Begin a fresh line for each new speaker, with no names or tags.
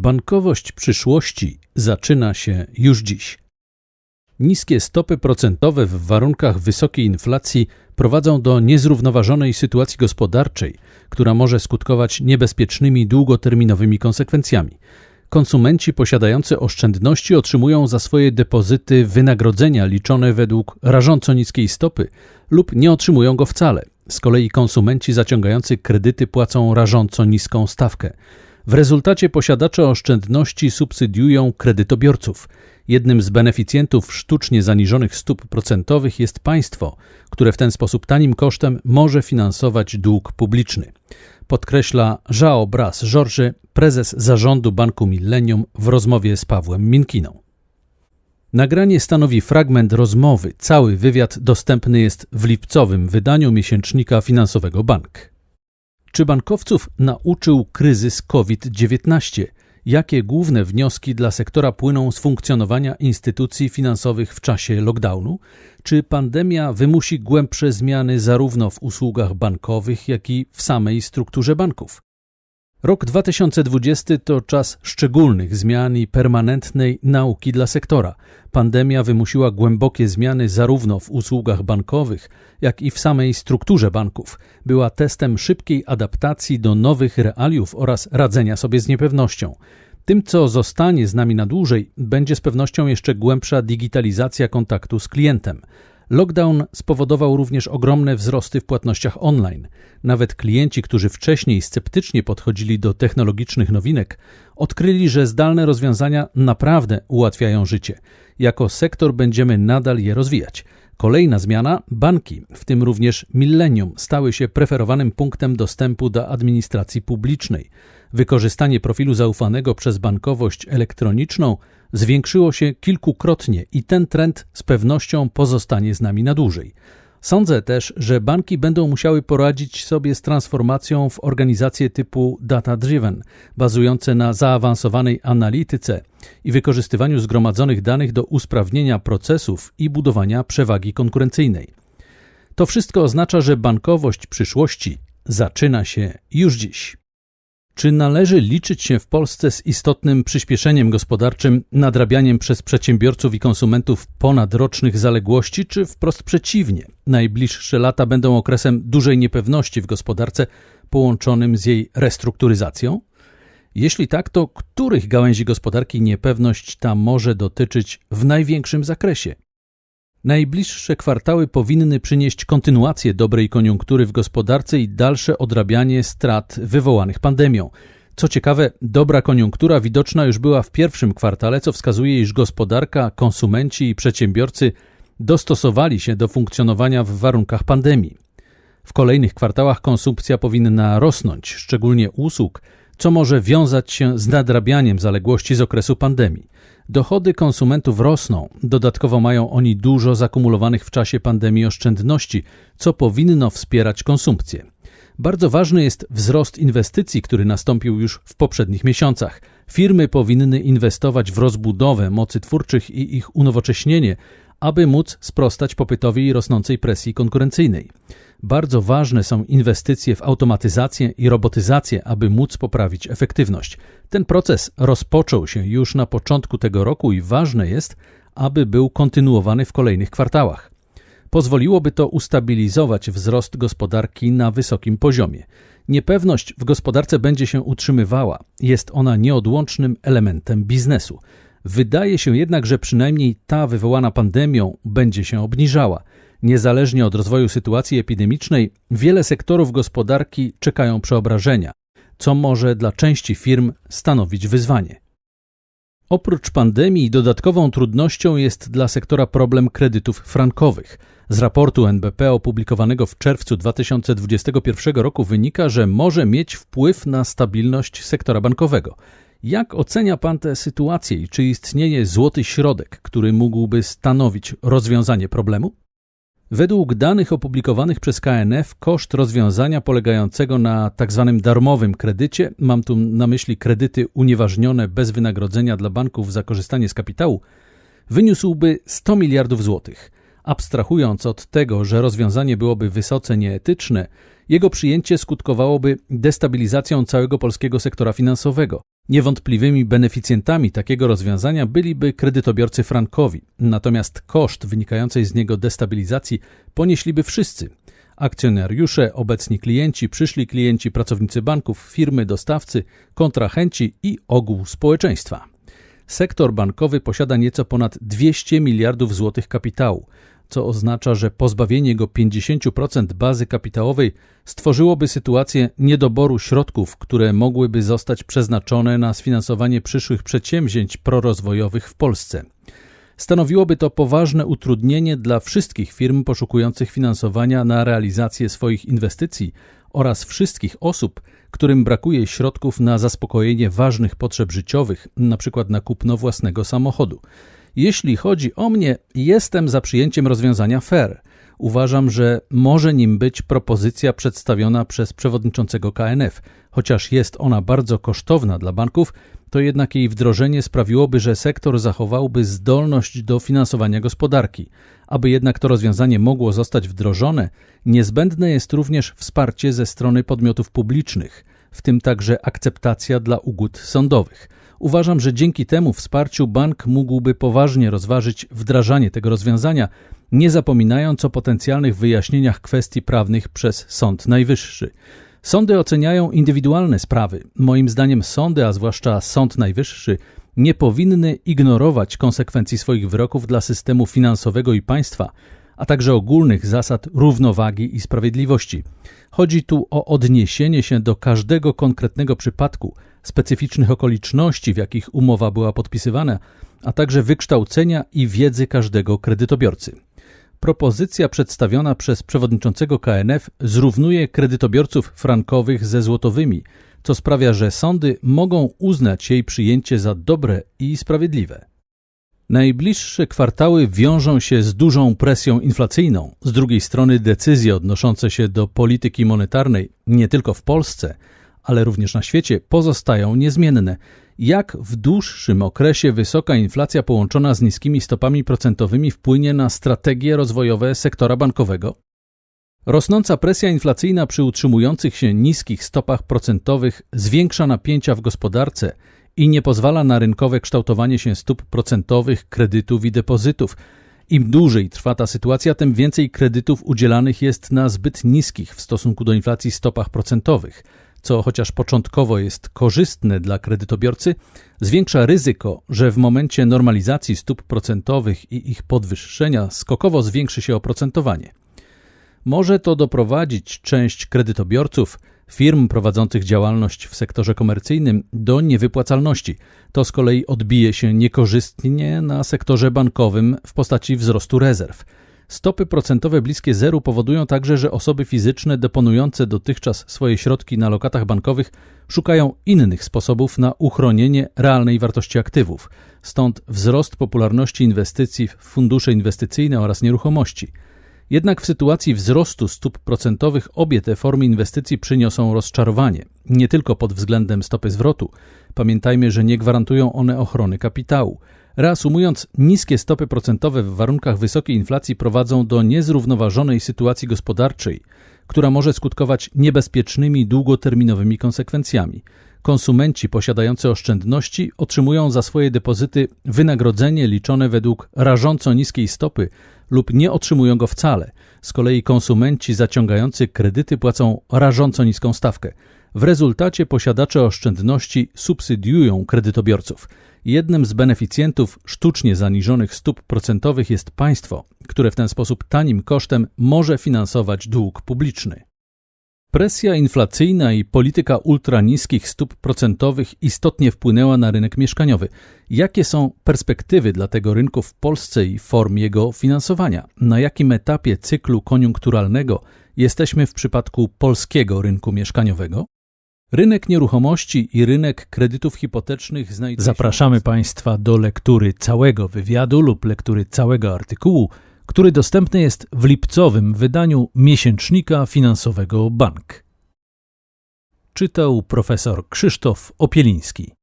Bankowość przyszłości zaczyna się już dziś. Niskie stopy procentowe w warunkach wysokiej inflacji prowadzą do niezrównoważonej sytuacji gospodarczej, która może skutkować niebezpiecznymi długoterminowymi konsekwencjami. Konsumenci posiadający oszczędności otrzymują za swoje depozyty wynagrodzenia liczone według rażąco niskiej stopy lub nie otrzymują go wcale. Z kolei konsumenci zaciągający kredyty płacą rażąco niską stawkę. W rezultacie posiadacze oszczędności subsydiują kredytobiorców. Jednym z beneficjentów sztucznie zaniżonych stóp procentowych jest państwo, które w ten sposób tanim kosztem może finansować dług publiczny. Podkreśla Żao Bras Georges, prezes zarządu Banku Millennium w rozmowie z Pawłem Minkiną. Nagranie stanowi fragment rozmowy. Cały wywiad dostępny jest w lipcowym wydaniu miesięcznika finansowego Bank. Czy bankowców nauczył kryzys COVID-19? Jakie główne wnioski dla sektora płyną z funkcjonowania instytucji finansowych w czasie lockdownu? Czy pandemia wymusi głębsze zmiany zarówno w usługach bankowych, jak i w samej strukturze banków? Rok 2020 to czas szczególnych zmian i permanentnej nauki dla sektora. Pandemia wymusiła głębokie zmiany zarówno w usługach bankowych, jak i w samej strukturze banków. Była testem szybkiej adaptacji do nowych realiów oraz radzenia sobie z niepewnością. Tym, co zostanie z nami na dłużej, będzie z pewnością jeszcze głębsza digitalizacja kontaktu z klientem. Lockdown spowodował również ogromne wzrosty w płatnościach online. Nawet klienci, którzy wcześniej sceptycznie podchodzili do technologicznych nowinek, odkryli, że zdalne rozwiązania naprawdę ułatwiają życie. Jako sektor będziemy nadal je rozwijać. Kolejna zmiana banki, w tym również Millennium, stały się preferowanym punktem dostępu do administracji publicznej. Wykorzystanie profilu zaufanego przez bankowość elektroniczną zwiększyło się kilkukrotnie i ten trend z pewnością pozostanie z nami na dłużej. Sądzę też, że banki będą musiały poradzić sobie z transformacją w organizacje typu data-driven, bazujące na zaawansowanej analityce i wykorzystywaniu zgromadzonych danych do usprawnienia procesów i budowania przewagi konkurencyjnej. To wszystko oznacza, że bankowość przyszłości zaczyna się już dziś. Czy należy liczyć się w Polsce z istotnym przyspieszeniem gospodarczym, nadrabianiem przez przedsiębiorców i konsumentów ponadrocznych zaległości, czy wprost przeciwnie? Najbliższe lata będą okresem dużej niepewności w gospodarce połączonym z jej restrukturyzacją? Jeśli tak, to których gałęzi gospodarki niepewność ta może dotyczyć w największym zakresie? Najbliższe kwartały powinny przynieść kontynuację dobrej koniunktury w gospodarce i dalsze odrabianie strat wywołanych pandemią. Co ciekawe, dobra koniunktura widoczna już była w pierwszym kwartale, co wskazuje, iż gospodarka, konsumenci i przedsiębiorcy dostosowali się do funkcjonowania w warunkach pandemii. W kolejnych kwartałach konsumpcja powinna rosnąć, szczególnie usług, co może wiązać się z nadrabianiem zaległości z okresu pandemii. Dochody konsumentów rosną, dodatkowo mają oni dużo zakumulowanych w czasie pandemii oszczędności, co powinno wspierać konsumpcję. Bardzo ważny jest wzrost inwestycji, który nastąpił już w poprzednich miesiącach. Firmy powinny inwestować w rozbudowę mocy twórczych i ich unowocześnienie, aby móc sprostać popytowi rosnącej presji konkurencyjnej. Bardzo ważne są inwestycje w automatyzację i robotyzację, aby móc poprawić efektywność. Ten proces rozpoczął się już na początku tego roku i ważne jest, aby był kontynuowany w kolejnych kwartałach. Pozwoliłoby to ustabilizować wzrost gospodarki na wysokim poziomie. Niepewność w gospodarce będzie się utrzymywała, jest ona nieodłącznym elementem biznesu. Wydaje się jednak, że przynajmniej ta wywołana pandemią będzie się obniżała. Niezależnie od rozwoju sytuacji epidemicznej, wiele sektorów gospodarki czekają przeobrażenia, co może dla części firm stanowić wyzwanie. Oprócz pandemii, dodatkową trudnością jest dla sektora problem kredytów frankowych. Z raportu NBP opublikowanego w czerwcu 2021 roku wynika, że może mieć wpływ na stabilność sektora bankowego. Jak ocenia Pan tę sytuację i czy istnieje złoty środek, który mógłby stanowić rozwiązanie problemu? Według danych opublikowanych przez KNF koszt rozwiązania polegającego na tzw. Tak darmowym kredycie, mam tu na myśli kredyty unieważnione bez wynagrodzenia dla banków za korzystanie z kapitału, wyniósłby 100 miliardów złotych. Abstrahując od tego, że rozwiązanie byłoby wysoce nieetyczne, jego przyjęcie skutkowałoby destabilizacją całego polskiego sektora finansowego. Niewątpliwymi beneficjentami takiego rozwiązania byliby kredytobiorcy frankowi, natomiast koszt wynikającej z niego destabilizacji ponieśliby wszyscy akcjonariusze, obecni klienci, przyszli klienci, pracownicy banków, firmy, dostawcy, kontrahenci i ogół społeczeństwa. Sektor bankowy posiada nieco ponad 200 miliardów złotych kapitału, co oznacza, że pozbawienie go 50% bazy kapitałowej stworzyłoby sytuację niedoboru środków, które mogłyby zostać przeznaczone na sfinansowanie przyszłych przedsięwzięć prorozwojowych w Polsce. Stanowiłoby to poważne utrudnienie dla wszystkich firm poszukujących finansowania na realizację swoich inwestycji oraz wszystkich osób, którym brakuje środków na zaspokojenie ważnych potrzeb życiowych, np. na kupno własnego samochodu. Jeśli chodzi o mnie, jestem za przyjęciem rozwiązania FAIR. Uważam, że może nim być propozycja przedstawiona przez przewodniczącego KNF. Chociaż jest ona bardzo kosztowna dla banków, to jednak jej wdrożenie sprawiłoby, że sektor zachowałby zdolność do finansowania gospodarki. Aby jednak to rozwiązanie mogło zostać wdrożone, niezbędne jest również wsparcie ze strony podmiotów publicznych, w tym także akceptacja dla ugód sądowych. Uważam, że dzięki temu wsparciu bank mógłby poważnie rozważyć wdrażanie tego rozwiązania, nie zapominając o potencjalnych wyjaśnieniach kwestii prawnych przez Sąd Najwyższy. Sądy oceniają indywidualne sprawy. Moim zdaniem sądy, a zwłaszcza Sąd Najwyższy, nie powinny ignorować konsekwencji swoich wyroków dla systemu finansowego i państwa, a także ogólnych zasad równowagi i sprawiedliwości. Chodzi tu o odniesienie się do każdego konkretnego przypadku, specyficznych okoliczności, w jakich umowa była podpisywana, a także wykształcenia i wiedzy każdego kredytobiorcy. Propozycja przedstawiona przez przewodniczącego KNF zrównuje kredytobiorców frankowych ze złotowymi, co sprawia, że sądy mogą uznać jej przyjęcie za dobre i sprawiedliwe. Najbliższe kwartały wiążą się z dużą presją inflacyjną. Z drugiej strony decyzje odnoszące się do polityki monetarnej nie tylko w Polsce, ale również na świecie pozostają niezmienne. Jak w dłuższym okresie wysoka inflacja połączona z niskimi stopami procentowymi wpłynie na strategie rozwojowe sektora bankowego? Rosnąca presja inflacyjna przy utrzymujących się niskich stopach procentowych zwiększa napięcia w gospodarce i nie pozwala na rynkowe kształtowanie się stóp procentowych, kredytów i depozytów. Im dłużej trwa ta sytuacja, tym więcej kredytów udzielanych jest na zbyt niskich w stosunku do inflacji stopach procentowych co chociaż początkowo jest korzystne dla kredytobiorcy, zwiększa ryzyko, że w momencie normalizacji stóp procentowych i ich podwyższenia skokowo zwiększy się oprocentowanie. Może to doprowadzić część kredytobiorców, firm prowadzących działalność w sektorze komercyjnym do niewypłacalności. To z kolei odbije się niekorzystnie na sektorze bankowym w postaci wzrostu rezerw. Stopy procentowe bliskie zeru powodują także, że osoby fizyczne deponujące dotychczas swoje środki na lokatach bankowych szukają innych sposobów na uchronienie realnej wartości aktywów. Stąd wzrost popularności inwestycji w fundusze inwestycyjne oraz nieruchomości. Jednak w sytuacji wzrostu stóp procentowych obie te formy inwestycji przyniosą rozczarowanie, nie tylko pod względem stopy zwrotu. Pamiętajmy, że nie gwarantują one ochrony kapitału. Reasumując, niskie stopy procentowe w warunkach wysokiej inflacji prowadzą do niezrównoważonej sytuacji gospodarczej, która może skutkować niebezpiecznymi długoterminowymi konsekwencjami. Konsumenci posiadający oszczędności otrzymują za swoje depozyty wynagrodzenie liczone według rażąco niskiej stopy lub nie otrzymują go wcale. Z kolei konsumenci zaciągający kredyty płacą rażąco niską stawkę. W rezultacie posiadacze oszczędności subsydiują kredytobiorców. Jednym z beneficjentów sztucznie zaniżonych stóp procentowych jest państwo, które w ten sposób tanim kosztem może finansować dług publiczny. Presja inflacyjna i polityka ultraniskich stóp procentowych istotnie wpłynęła na rynek mieszkaniowy. Jakie są perspektywy dla tego rynku w Polsce i form jego finansowania? Na jakim etapie cyklu koniunkturalnego jesteśmy w przypadku polskiego rynku mieszkaniowego? Rynek nieruchomości i rynek kredytów hipotecznych znajdują Zapraszamy Państwa do lektury całego wywiadu lub lektury całego artykułu, który dostępny jest w lipcowym wydaniu miesięcznika finansowego Bank. Czytał profesor Krzysztof Opieliński.